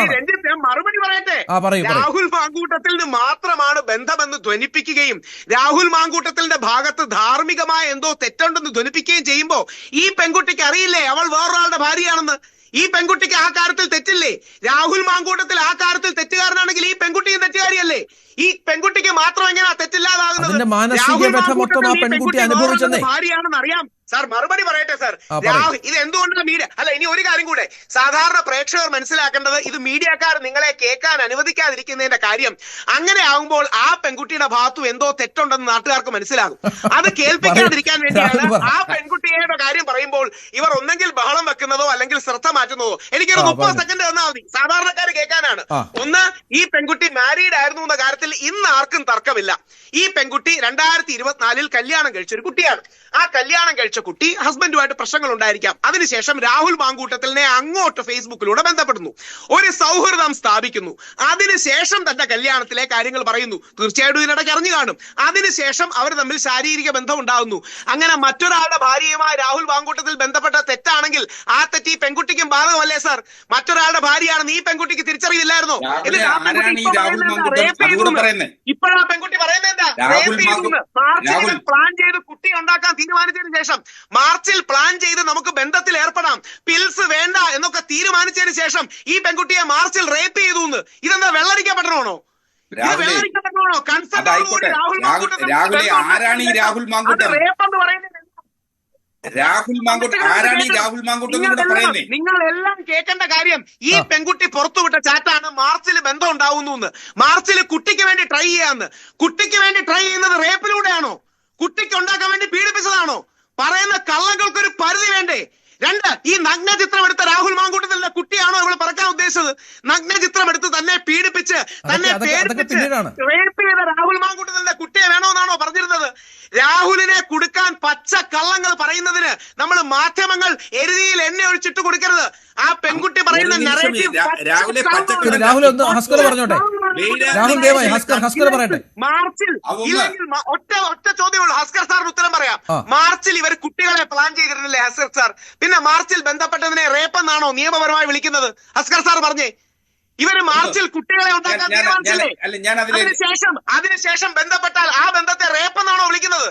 എന്നുള്ളതാണ് ഞാൻ മറുപടി പറയട്ടെ. രാഹുൽ മാങ്കൂട്ടത്തിന് മാത്രമാണ് ബന്ധമെന്ന് ധ്വനിപ്പിക്കുകയും രാഹുൽ മാങ്കൂട്ടത്തിന്റെ ഭാഗത്ത് ധാർമ്മികമായ എന്തോ തെറ്റുണ്ടെന്ന് ധ്വനിപ്പിക്കുകയും ചെയ്യുമ്പോ ഈ പെൺകുട്ടിക്ക് അറിയില്ലേ അവൾ വേറൊരാളുടെ ഭാര്യയാണെന്ന്? ഈ പെൺകുട്ടിക്ക് ആ കാര്യത്തിൽ തെറ്റില്ലേ? രാഹുൽ മാങ്കൂട്ടത്തിൽ ആ കാര്യത്തിൽ തെറ്റുകാരനാണെങ്കിൽ ഈ പെൺകുട്ടിയും തെറ്റുകാരിയല്ലേ? ഈ പെൺകുട്ടിക്ക് മാത്രം എങ്ങനെയാ തെറ്റില്ലാതാകുന്നത്? രാഹുൽ മാങ്കൂട്ടത്തിൽ പെൺകുട്ടി ഭാര്യയാണെന്ന് അറിയാം സാർ മറുപടി പറയട്ടെ സാർ. രാഹുൽ ഇത് എന്തുകൊണ്ടാണ് മീഡിയ? അല്ല ഇനി ഒരു കാര്യം കൂടെ. സാധാരണ പ്രേക്ഷകർ മനസ്സിലാക്കേണ്ടത് ഇത് മീഡിയക്കാർ നിങ്ങളെ കേൾക്കാൻ അനുവദിക്കാതിരിക്കുന്നതിന്റെ കാര്യം. അങ്ങനെ ആകുമ്പോൾ ആ പെൺകുട്ടിയുടെ ഭാഗത്തും എന്തോ തെറ്റുണ്ടെന്ന് നാട്ടുകാർക്ക് മനസ്സിലാകും. അത് കേൾപ്പിക്കാതിരിക്കാൻ വേണ്ടിയാണ് ആ പെൺകുട്ടിയുടെ കാര്യം പറയുമ്പോൾ ഇവർ ഒന്നെങ്കിൽ ബഹളം വെക്കുന്നതോ അല്ലെങ്കിൽ ശ്രദ്ധ മാറ്റുന്നതോ. എനിക്കൊരു മുപ്പത്. സെക്കൻഡ് തന്നാൽ മതി. സാധാരണക്കാർ കേൾക്കാനാണ്. ഒന്ന് ഈ പെൺകുട്ടി മാരീഡ് ആയിരുന്നു എന്ന കാര്യത്തിൽ ഇന്ന് ആർക്കും തർക്കമില്ല. ഈ പെൺകുട്ടി രണ്ടായിരത്തി ഇരുപത്തിനാലിൽ കല്യാണം കഴിച്ച ഒരു കുട്ടിയാണ്. ആ കല്യാണം കഴിച്ച കുട്ടി ഹസ്ബൻഡുമായിട്ട് പ്രശ്നങ്ങൾ ഉണ്ടായിരിക്കാം. അതിനുശേഷം രാഹുൽ മാങ്കൂട്ടത്തിനെ അങ്ങോട്ട് ഫേസ്ബുക്കിലൂടെ ബന്ധപ്പെടുന്നു. ഒരു സൗഹൃദം സ്ഥാപിക്കുന്നു. അതിനുശേഷം തന്റെ കല്യാണത്തിലെ കാര്യങ്ങൾ പറയുന്നു. തീർച്ചയായിട്ടും ഇതിനിടയ്ക്ക് അറിഞ്ഞു കാണും. അതിനുശേഷം അവർ തമ്മിൽ ശാരീരിക ബന്ധം ഉണ്ടാകുന്നു. അങ്ങനെ മറ്റൊരാളുടെ ഭാര്യയുമായി രാഹുൽ മാങ്കൂട്ടത്തിൽ ബന്ധപ്പെട്ട തെറ്റാണെങ്കിൽ ആ തെറ്റ് ഈ പെൺകുട്ടിക്കും ബാധകമല്ലേ സാർ? മറ്റൊരാളുടെ ഭാര്യയാണെന്ന് ഈ പെൺകുട്ടിക്ക് തിരിച്ചറിയില്ലായിരുന്നോ? ഇപ്പോഴാ പെൺകുട്ടി പറയുന്നത് എന്താ? രാഹുൽ Rape ചെയ്തു മാർച്ചിൽ പ്ലാൻ ചെയ്ത് കുട്ടി ഉണ്ടാക്കാൻ തീരുമാനിച്ചതിന് ശേഷം മാർച്ചിൽ പ്ലാൻ ചെയ്ത് നമുക്ക് ബന്ധത്തിൽ ഏർപ്പെടാം. പിൽസ് വേണ്ട എന്നൊക്കെ തീരുമാനിച്ചതിന് ശേഷം ഈ പെൺകുട്ടിയെ മാർച്ചിൽ റേപ്പ് ചെയ്തു എന്ന് ഇതെന്താ രാഹുൽ- രാഹുലെ ആരാണ് ഈ രാഹുൽ മാങ്കൂട്ടം? രാഹുൽ മാങ്കോട്ട് ആരാണ് ഈ രാഹുൽ മാങ്കോട്ട് കൂടെ പറയുന്നത് നിങ്ങൾ എല്ലാം കേൾക്കേണ്ട കാര്യം ഈ. പെൺകുട്ടി പുറത്തുവിട്ട ചാറ്റാണ് മാർച്ചിൽ ബന്ധം ഉണ്ടാവുന്നു മാർച്ചിൽ കുട്ടിക്ക് വേണ്ടി ട്രൈ ചെയ്യാന്ന്. കുട്ടിക്ക് വേണ്ടി ട്രൈ ചെയ്യുന്നത് റേപ്പിലൂടെയാണോ? കുട്ടിക്ക് ഉണ്ടാക്കാൻ വേണ്ടി പീഡിപ്പിച്ചതാണോ? പറയുന്ന കള്ളങ്ങൾക്ക് ഒരു പരിധി വേണ്ടേ? രണ്ട് ഈ നഗ്ന ചിത്രം എടുത്ത രാഹുൽ മാങ്കൂട്ടത്തിലുള്ള കുട്ടിയാണോ അവൾ പറക്കാൻ ഉദ്ദേശിച്ചത്? നഗ്ന ചിത്രം എടുത്ത് തന്നെ പീഡിപ്പിച്ച് തന്നെ പേരിപ്പിച്ച്. റേപ്പ് ചെയ്ത രാഹുൽ മാങ്കൂട്ടത്തിലുള്ള കുട്ടിയെ വേണമെന്നാണോ പറഞ്ഞിരുന്നത് രാഹുലിനെ കൊടുക്കാൻ പച്ച കള്ളങ്ങൾ പറയുന്നതിന് നമ്മൾ മാധ്യമങ്ങൾ എരുതിയിൽ എന്നെ ഒഴിച്ചിട്ട് കൊടുക്കരുത്. ആ പെൺകുട്ടി പറയുന്ന രാഹുൽ ഒന്ന് ഹസ്കർ പറഞ്ഞോട്ടെ? രാഹുൽ ദേവായി ഹസ്കർ ഹസ്കർ പറയട്ടെ? മാർച്ചിൽ ഇല്ലെങ്കിൽ ഒറ്റ ഒറ്റ ചോദ്യമുള്ളൂ. ഹസ്കർ സാറിന് ഉത്തരം പറയാം. മാർച്ചിൽ ഇവർ കുട്ടികളെ പ്ലാൻ ചെയ്തിരുന്നില്ലേ ഹസ്കർ സാർ? പിന്നെ മാർച്ചിൽ ബന്ധപ്പെട്ടതിനെ റേപ്പ് എന്നാണോ നിയമപരമായി വിളിക്കുന്നത്? ഹസ്കർ സാർ പറഞ്ഞേ. ഇവർ മാർച്ചിൽ കുട്ടികളെ ഉണ്ടാക്കാൻ തീരുമാനിച്ചില്ലേ? അതിനുശേഷം അതിനുശേഷം ബന്ധപ്പെട്ടാൽ ആ ബന്ധത്തെ റേപ്പ് എന്നാണോ വിളിക്കുന്നത്?